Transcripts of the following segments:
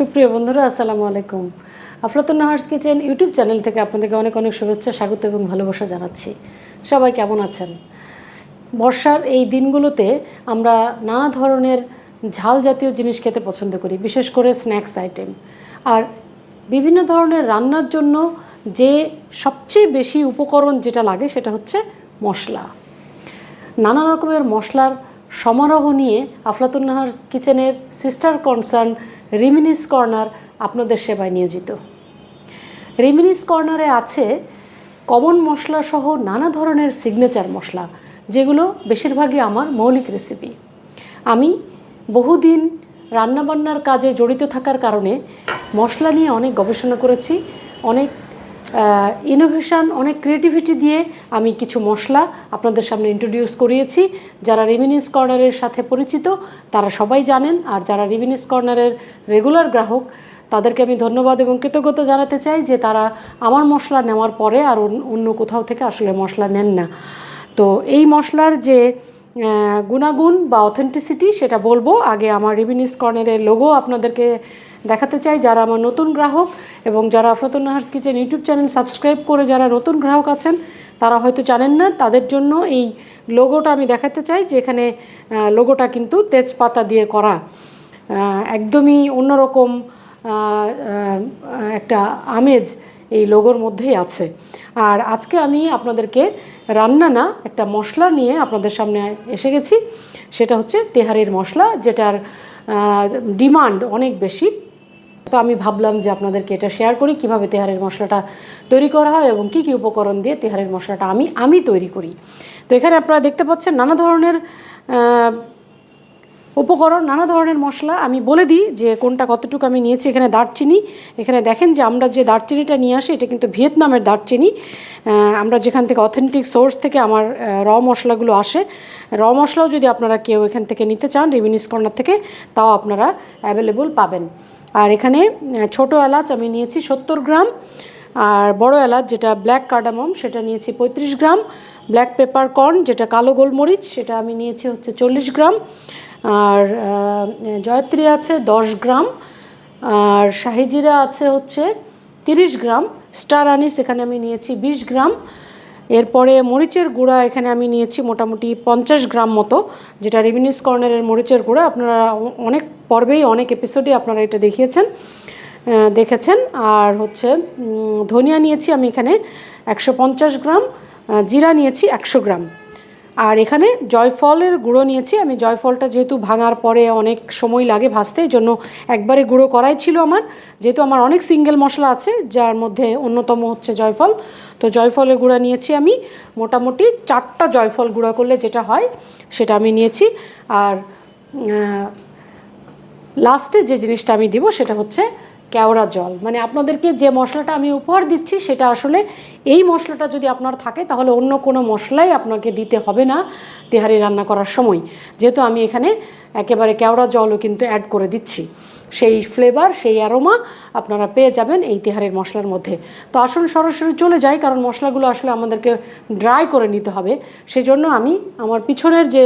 সুপ্রিয় বন্ধুরা, আসসালামু আলাইকুম। Aflatun Nahar's kitchen YouTube channel থেকে আপনাদেরকে অনেক অনেক শুভেচ্ছা, স্বাগত এবং ভালোবাসা জানাচ্ছি। সবাই কেমন আছেন? বর্ষার এই দিনগুলোতে আমরা নানা ধরনের ঝাল জাতীয় জিনিস খেতে পছন্দ করি, বিশেষ করে স্ন্যাক্স আইটেম। আর বিভিন্ন ধরনের রান্নার জন্য যে সবচেয়ে বেশি উপকরণ যেটা লাগে সেটা হচ্ছে মশলা। নানা রকমের মশলার সমারোহ নিয়ে আফলাতুন নাহার কিচেনের সিস্টার কনসার্ন রিমিনিস কর্নার আপনাদের সেবায় নিয়োজিত। রিমিনিস কর্নারে আছে কমন মশলা সহ নানা ধরনের সিগনেচার মশলা, যেগুলো বেশিরভাগই আমার মৌলিক রেসিপি আমি বহুদিন রান্নাবান্নার কাজে জড়িত থাকার কারণে মশলা নিয়ে অনেক গবেষণা করেছি, অনেক ইনোভেশন অনেক ক্রিয়েটিভিটি দিয়ে আমি কিছু মশলা আপনাদের সামনে ইন্ট্রোডিউস করিয়েছি। যারা রিমিনিস কর্নারের সাথে পরিচিত, তারা সবাই জানেন। আর যারা রিমিনিস কর্নারের রেগুলার গ্রাহক, তাদেরকে আমি ধন্যবাদ এবং কৃতজ্ঞতা জানাতে চাই যে তারা আমার মশলা নেওয়ার পরে আর অন্য- কোথাও থেকে আসলে মশলা নেন না। তো এই মশলার যে গুণাগুণ বা অথেন্টিসিটি সেটা বলব। আগে আমার রিভিনিস কর্নারের লোগো আপনাদেরকে দেখাতে চাই, যারা আমার নতুন গ্রাহক এবং যারা Afratun Nahar's kitchen YouTube channel subscribe করে যারা নতুন গ্রাহক আছেন, তারা হয়তো জানেন না, তাদের জন্য এই লোগোটা আমি দেখাতে চাই যে এখানে লোগোটা কিন্তু তেজপাতা দিয়ে করা। একদমই অন্যরকম একটা আমেজ এই লোগোর মধ্যেই আছে। আর আজকে আমি আপনাদেরকে রান্না না একটা মশলা নিয়ে আপনাদের সামনে এসে গেছি। সেটা হচ্ছে তেহারির মশলা, যেটার ডিমান্ড অনেক বেশি। তো আমি ভাবলাম যে আপনাদেরকে এটা শেয়ার করি, কীভাবে তেহারের মশলাটা তৈরি করা হয় এবং কি কি উপকরণ দিয়ে তেহারের মশলাটা আমি আমি তৈরি করি। তো এখানে আপনারা দেখতে পাচ্ছেন নানা ধরনের উপকরণ, নানা ধরনের মশলা আমি বলে দিই যে কোনটা কতটুকু আমি নিয়েছি, এখানে দারচিনি। এখানে দেখেন যে আমরা যে দারচিনিটা নিয়ে আসি, এটা কিন্তু ভিয়েতনামের দারচিনি। আমরা যেখান থেকে অথেন্টিক সোর্স থেকে আমার র মশলাগুলো আসে র মশলাও যদি আপনারা কেউ এখান থেকে নিতে চান রিমিনিস কর্নার থেকে, তাও আপনারা অ্যাভেলেবল পাবেন। আর এখানে ছোট এলাচ আমি নিয়েছি সত্তর গ্রাম, আর বড় এলাচ যেটা ব্ল্যাক কার্ডামম সেটা নিয়েছি পঁয়ত্রিশ গ্রাম ব্ল্যাক পেপার কর্ন যেটা কালো গোলমরিচ, সেটা আমি নিয়েছি হচ্ছে চল্লিশ গ্রাম আর জয়ত্রী আছে দশ গ্রাম, আর শাহিজিরা আছে হচ্ছে তিরিশ গ্রাম, স্টার আনিস এখানে আমি নিয়েছি বিশ গ্রাম, এরপরে মরিচের গুঁড়া এখানে আমি নিয়েছি মোটামুটি পঞ্চাশ গ্রাম মতো, যেটা রেভিনিউস কর্নারের মরিচের গুঁড়া, আপনারা অনেক পর্বেই, অনেক এপিসোডে আপনারা এটা দেখিয়েছেন দেখেছেন, আর হচ্ছে ধনিয়া নিয়েছি আমি এখানে একশো পঞ্চাশ গ্রাম জিরা নিয়েছি একশো গ্রাম। আর এখানে জয়ফলের গুঁড়ো নিয়েছি। আমি জয়ফলটা যেহেতু ভাঙার পরে অনেক সময় লাগে ভাজতে জন্য একবারে গুঁড়ো করাই ছিল আমার। যেহেতু আমার অনেক সিঙ্গেল মশলা আছে, যার মধ্যে অন্যতম হচ্ছে জয়ফল। তো জয়ফলের গুঁড়া নিয়েছি আমি। মোটামুটি চারটা জয়ফল গুঁড়া করলে যেটা হয়, সেটা আমি নিয়েছি। আর লাস্টে যে জিনিসটা আমি দিব, সেটা হচ্ছে কেওড়া জল। মানে আপনাদেরকে যে মশলাটা আমি উপহার দিচ্ছি সেটা আসলে এই মশলাটা যদি আপনার থাকে তাহলে অন্য কোনো মশলাই আপনাকে দিতে হবে না তেহারি রান্না করার সময়। যেহেতু আমি এখানে একেবারে কেওড়া জলও কিন্তু অ্যাড করে দিচ্ছি। সেই ফ্লেভার সেই অ্যারোমা আপনারা পেয়ে যাবেন এই তেহারির মশলার মধ্যে। তো আসুন সরাসরি চলে যাই, কারণ মশলাগুলো আসলে আমাদেরকে ড্রাই করে নিতে হবে। সেই জন্য আমি আমার পিছনের যে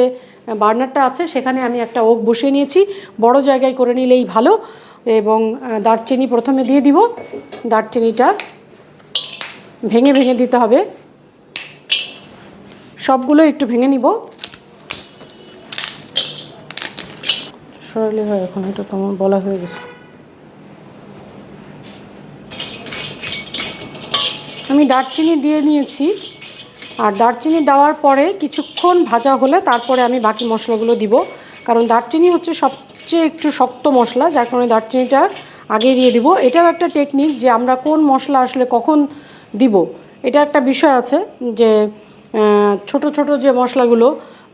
বার্নারটা আছে সেখানে আমি একটা ওক বসিয়ে নিয়েছি। বড় জায়গায় করে নিলেই ভালো। এবং দারচিনি প্রথমে দিয়ে দিব। দারচিনিটা ভেঙে ভেঙে দিতে হবে। সবগুলো একটু ভেঙে নিব। সরালে হয় এখন, এটা তোমার বলা হয়ে গেছে। আমি দারচিনি দিয়ে নিয়েছি। আর দারচিনি দেওয়ার পরে কিছুক্ষণ ভাজা হলে তারপরে আমি বাকি মশলাগুলো দিব। কারণ দারচিনি হচ্ছে সবচেয়ে একটু শক্ত মশলা, যার কারণে দারচিনিটা আগে দিয়ে দিব। এটাও একটা টেকনিক যে আমরা কোন মশলা আসলে কখন দিব। এটা একটা বিষয় আছে যে ছোট ছোট যে মশলাগুলো,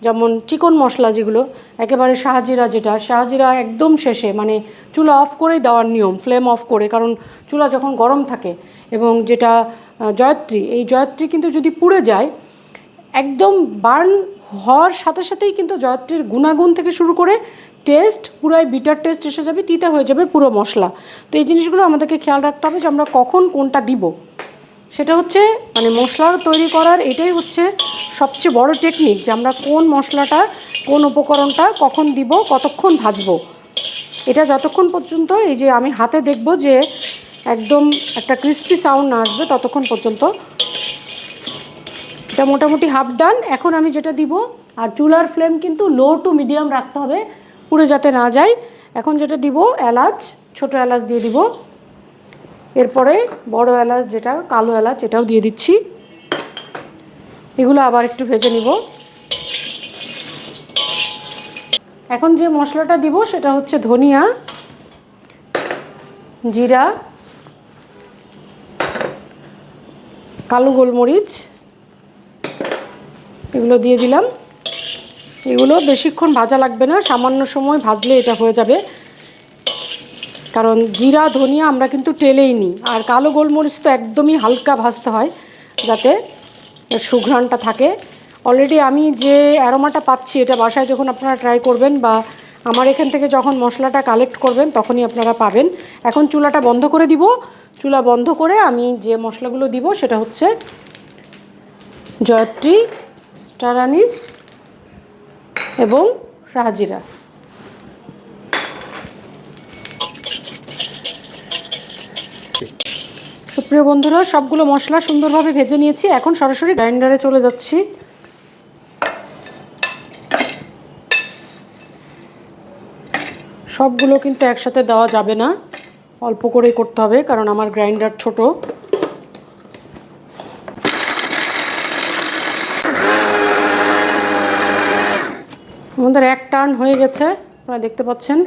যেমন চিকন মশলা যেগুলো, একেবারে শাহজিরা যেটা, শাহজিরা একদম শেষে মানে চুলা অফ করেই দেওয়ার নিয়ম ফ্লেম অফ করে, কারণ চুলা যখন গরম থাকে এবং যেটা জয়ত্রী, এই জয়ত্রী কিন্তু যদি পুড়ে যায়, একদম বার্ন হওয়ার সাথে সাথেই কিন্তু জয়ত্রীর গুণাগুণ থেকে শুরু করে টেস্ট, পুরাই বিটার টেস্ট এসে যাবে, তিতা হয়ে যাবে পুরো মশলা। তো এই জিনিসগুলো আমাদেরকে খেয়াল রাখতে হবে যে আমরা কখন কোনটা দিব। সেটা হচ্ছে মানে মশলা তৈরি করার এটাই হচ্ছে সবচেয়ে বড় টেকনিক যে আমরা কোন মশলাটা, কোন উপকরণটা কখন দিব, কতক্ষণ ভাজবো। এটা যতক্ষণ পর্যন্ত, এই যে আমি হাতে দেখব যে একদম একটা ক্রিস্পি সাউন্ড না আসবে, ততক্ষণ পর্যন্ত এটা মোটামুটি হাফ ডান এখন আমি যেটা দিব, আর চুলার ফ্লেম কিন্তু লো টু মিডিয়াম রাখতে হবে, পুড়ে যাতে না যায়। এখন যেটা দিব, এলাচ, ছোট এলাচ দিয়ে দিব। এরপরে বড় এলাচ যেটা, কালো এলাচ এটাও দিয়ে দিচ্ছি। এগুলো আবার একটু ভেজে নিব। এখন যে মশলাটা দিব, সেটা হচ্ছে ধনিয়া, জিরা, কালো গোলমরিচ এগুলো দিয়ে দিলাম। এগুলো বেশিক্ষণ ভাজা লাগবে না, সামান্য সময় ভাজলে এটা হয়ে যাবে। কারণ জিরা, ধনিয়া আমরা কিন্তু টেলেই নিই আর কালো গোলমরিচ তো একদমই হালকা ভাজতে হয়, যাতে সুঘ্রাণটা থাকে। অলরেডি আমি যে অ্যারোমাটা পাচ্ছি, এটা বাসায় যখন আপনারা ট্রাই করবেন বা আমার এখান থেকে যখন মশলাটা কালেক্ট করবেন, তখনই আপনারা পাবেন। এখন চুলাটা বন্ধ করে দিব। চুলা বন্ধ করে আমি যে মশলাগুলো দিব, সেটা হচ্ছে জয়ত্রী স্টার আনিস এবং শাহজিরা সুপ্রিয় বন্ধুরা, সবগুলো মশলা সুন্দরভাবে ভেজে নিয়েছি। এখন সরাসরি গ্রাইন্ডারে চলে যাচ্ছি। সবগুলো কিন্তু একসাথে দেওয়া যাবে না। অল্প করেই করতে হবে, কারণ আমার গ্রাইন্ডার ছোট। টার্ন হয়ে গেছে, আপনারা দেখতে পাচ্ছেন।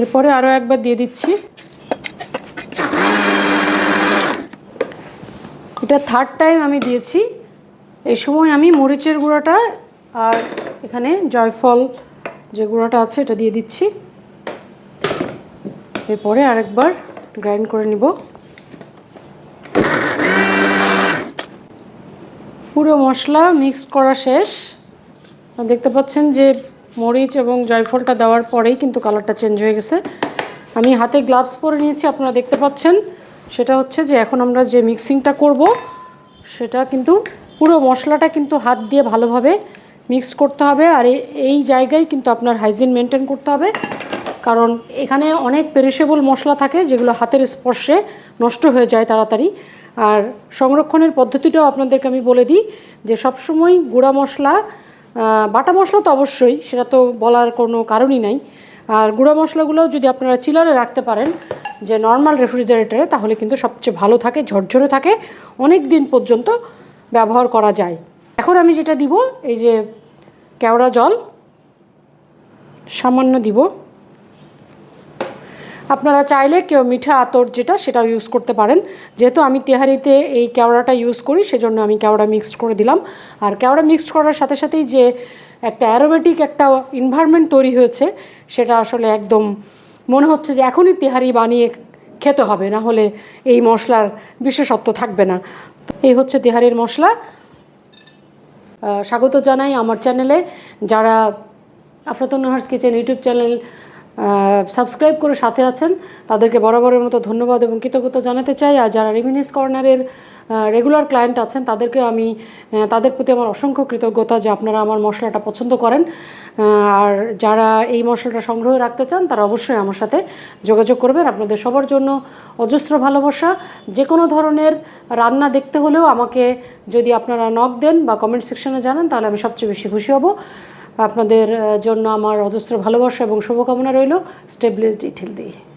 এরপরে আরও একবার দিয়ে দিচ্ছি। এটা থার্ড টাইম আমি দিয়েছি। এই সময় আমি মরিচের গুঁড়োটা আর এখানে জয়ফল যে গুঁড়োটা আছে, এটা দিয়ে দিচ্ছি। এরপরে আরেকবার গ্রাইন্ড করে নিব। পুরো মশলা মিক্স করা শেষ। দেখতে পাচ্ছেন যে মরিচ এবং জয়ফলটা দেওয়ার পরেই কিন্তু কালারটা চেঞ্জ হয়ে গেছে। আমি হাতে গ্লাভস পরে নিয়েছি, আপনারা দেখতে পাচ্ছেন। সেটা হচ্ছে যে এখন আমরা যে মিক্সিংটা করব, সেটা কিন্তু পুরো মশলাটা কিন্তু হাত দিয়ে ভালোভাবে মিক্স করতে হবে আর এই জায়গায় কিন্তু আপনার হাইজিন মেনটেন করতে হবে। কারণ এখানে অনেক পেরিশেবল মশলা থাকে যেগুলো হাতের স্পর্শে নষ্ট হয়ে যায় তাড়াতাড়ি। আর সংরক্ষণের পদ্ধতিটাও আপনাদেরকে আমি বলে দিই যে সবসময় গুঁড়া মশলা বাটা মশলা তো অবশ্যই, সেটা তো বলার কোনো কারণই নাই। আর গুঁড়া মশলাগুলোও যদি আপনারা চিলারে রাখতে পারেন যে নর্মাল রেফ্রিজারেটরে তাহলে কিন্তু সবচেয়ে ভালো থাকে, ঝরঝরে থাকে অনেক দিন পর্যন্ত ব্যবহার করা যায়। এখন আমি যেটা দিব, এই যে কেওড়া জল সামান্য দিব। আপনারা চাইলে কেউ মিঠা আতর যেটা সেটাও ইউজ করতে পারেন। যেহেতু আমি তেহারিতে এই কেওড়াটা ইউজ করি, সেজন্য আমি কেওড়া মিক্সড করে দিলাম। আর কেওড়া মিক্সড করার সাথে সাথেই যে একটা অ্যারোমেটিক একটা এনভায়রনমেন্ট তৈরি হয়েছে, সেটা আসলে একদম মনে হচ্ছে যে এখনই তেহারি বানিয়ে খেতে হবে, না হলে এই মশলার বিশেষত্ব থাকবে না। এই হচ্ছে তেহারির মশলা। স্বাগত জানাই আমার চ্যানেলে। যারা Afratun Nahar's kitchen YouTube channel subscribe করে সাথে আছেন, তাদেরকে বরাবরের মতো ধন্যবাদ এবং কৃতজ্ঞতা জানাতে চাই। আর যারা রিমিনিস কর্নারের রেগুলার ক্লায়েন্ট আছেন তাদেরকে আমি তাদের প্রতি আমার অসংখ্য কৃতজ্ঞতা যে আপনারা আমার মশলাটা পছন্দ করেন। আর যারা এই মশলাটা সংগ্রহে রাখতে চান, তারা অবশ্যই আমার সাথে যোগাযোগ করবেন। আপনাদের সবার জন্য অজস্র ভালোবাসা। যে কোনো ধরনের রান্না দেখতে হলেও আমাকে যদি আপনারা নক দেন বা কমেন্ট সেকশনে জানান, তাহলে আমি সবচেয়ে বেশি খুশি হব। আপনাদের জন্য আমার অজস্র ভালোবাসা এবং শুভকামনা রইল। স্টেবলিশ ডিটেল দিয়ে